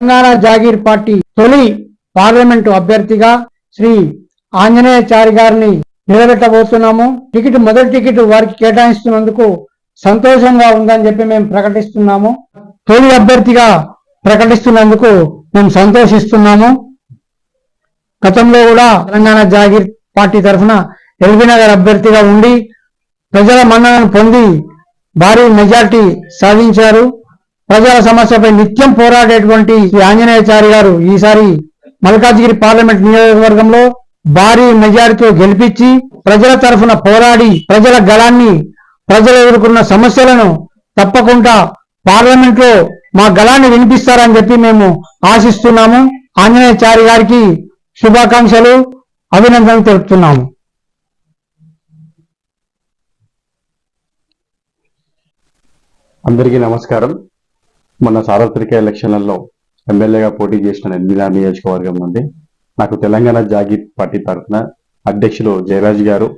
Telangana Jagir party తొలి parliament అభ్యర్థిగా శ్రీ ఆంజనేయచారి గారిని నిలబెట్టబోతున్నాము. టికెట్ మొదటి టికెట్ వారికి కేటాయిస్తున్నందుకు సంతోషంగా ఉందని చెప్పి మేము ప్రకటిస్తున్నాము. తొలి అభ్యర్థిగా ప్రకటిస్తున్నందుకు మేము సంతోషిస్తున్నాము. గతంలో కూడా తెలంగాణ జాగీర్ పార్టీ తరఫున ఎల్బీ నగర్ అభ్యర్థిగా ఉండి ప్రజల మన్ననను పొంది భారీ మెజార్టీ సాధించారు. ప్రజల సమస్యపై నిత్యం పోరాడేటువంటి శ్రీ ఆంజనేయచారి గారు ఈసారి మల్కాజ్గిరి పార్లమెంట్ నియోజకవర్గంలో భారీ మెజారిటీతో గెలిపించి ప్రజల తరఫున పోరాడి ప్రజల గళాన్ని ప్రజలు ఎదుర్కొన్న సమస్యలను తప్పకుండా పార్లమెంట్లో మా గళాన్ని వినిపిస్తారని చెప్పి మేము ఆశిస్తున్నాము. ఆంజనేయచారి గారికి శుభాకాంక్షలు అభినందనలు తెలుపుతున్నాము. అందరికీ నమస్కారం. మొన్న సార్వత్రిక ఎలక్షన్లలో ఎమ్మెల్యేగా పోటీ చేసిన ఎనిమిది నియోజకవర్గం నుండి నాకు తెలంగాణ జాగీర్ పార్టీ తరఫున అధ్యక్షులు జయరాజ్ గారు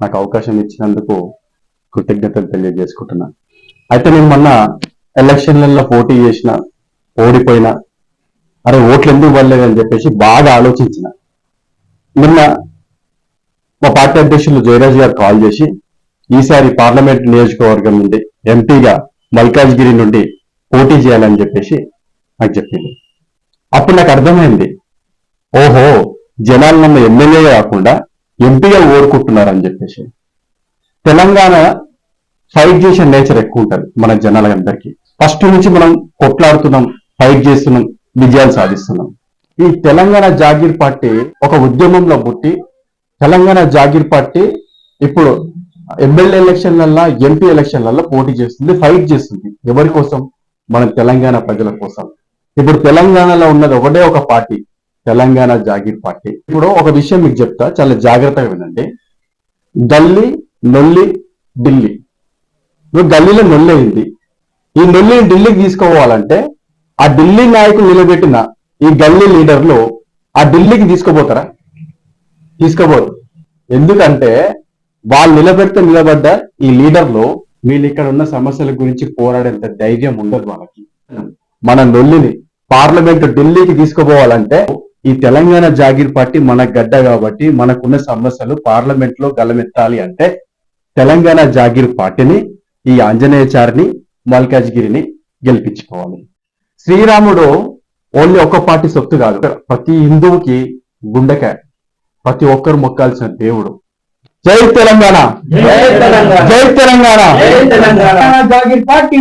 నాకు అవకాశం ఇచ్చినందుకు కృతజ్ఞతలు తెలియజేసుకుంటున్నా. అయితే నేను మొన్న ఎలక్షన్లలో పోటీ చేసిన ఓడిపోయిన అరే ఓట్లు ఎందుకు పడలేదని చెప్పేసి బాగా ఆలోచించిన. నిన్న మా పార్టీ అధ్యక్షులు జయరాజ్ గారు కాల్ చేసి ఈసారి పార్లమెంట్ నియోజకవర్గం నుండి ఎంపీగా మల్కాజ్గిరి నుండి పోటీ చేయాలని చెప్పేసి నాకు చెప్పింది. అప్పుడు నాకు అర్థమైంది ఓహో జనాలు నన్ను ఎమ్మెల్యే కాకుండా ఎంపీగా ఓడుకుంటున్నారని చెప్పేసి. తెలంగాణ ఫైట్ చేసే నేచర్ ఎక్కువ ఉంటుంది మన జనాలందరికీ. ఫస్ట్ నుంచి మనం కొట్లాడుతున్నాం ఫైట్ చేస్తున్నాం విజయాలు సాధిస్తున్నాం. ఈ తెలంగాణ జాగీర్ పార్టీ ఒక ఉద్యమంలో పుట్టి తెలంగాణ జాగీర్ పార్టీ ఇప్పుడు ఎమ్మెల్యే ఎలక్షన్లల్లో ఎంపీ ఎలక్షన్లలో పోటీ చేస్తుంది ఫైట్ చేస్తుంది. ఎవరి కోసం? మన తెలంగాణ ప్రజల కోసం. ఇప్పుడు తెలంగాణలో ఉన్నది ఒకటే ఒక పార్టీ తెలంగాణ జాగీర్ పార్టీ. ఇప్పుడు ఒక విషయం మీకు చెప్తా చాలా జాగ్రత్తగా వినండి. గల్లీ నొల్లి ఢిల్లీ. నువ్వు గల్లీలో నొల్లి అయింది ఈ నొల్లిని ఢిల్లీకి తీసుకోవాలంటే ఆ ఢిల్లీ నాయకులు నిలబెట్టిన ఈ గల్లీ లీడర్లు ఆ ఢిల్లీకి తీసుకోపోతారా? తీసుకోబోరు ఎందుకంటే వాళ్ళు నిలబెడితే నిలబడ్డ ఈ లీడర్లు వీళ్ళు ఇక్కడ ఉన్న సమస్యల గురించి పోరాడేంత ధైర్యం ఉండదు వాళ్ళకి. మన నొల్లిని పార్లమెంట్ ఢిల్లీకి తీసుకుపోవాలంటే ఈ తెలంగాణ జాగీర్ పార్టీ మన గడ్డ కాబట్టి మనకున్న సమస్యలు పార్లమెంట్లో గలమెత్తాలి అంటే తెలంగాణ జాగీర్ పార్టీని ఈ ఆంజనేయచారిని మల్కాజ్గిరిని గెలిపించుకోవాలి. శ్రీరాముడు ఓన్లీ ఒక్క పార్టీ సొత్తు కాదు. ప్రతి హిందువుకి గుండెకాయ ప్రతి ఒక్కరు మొక్కాల్సిన దేవుడు. జై తెలంగాణ జై తెలంగాణ. జై తెలంగాణ జాగీర్ పార్టీ.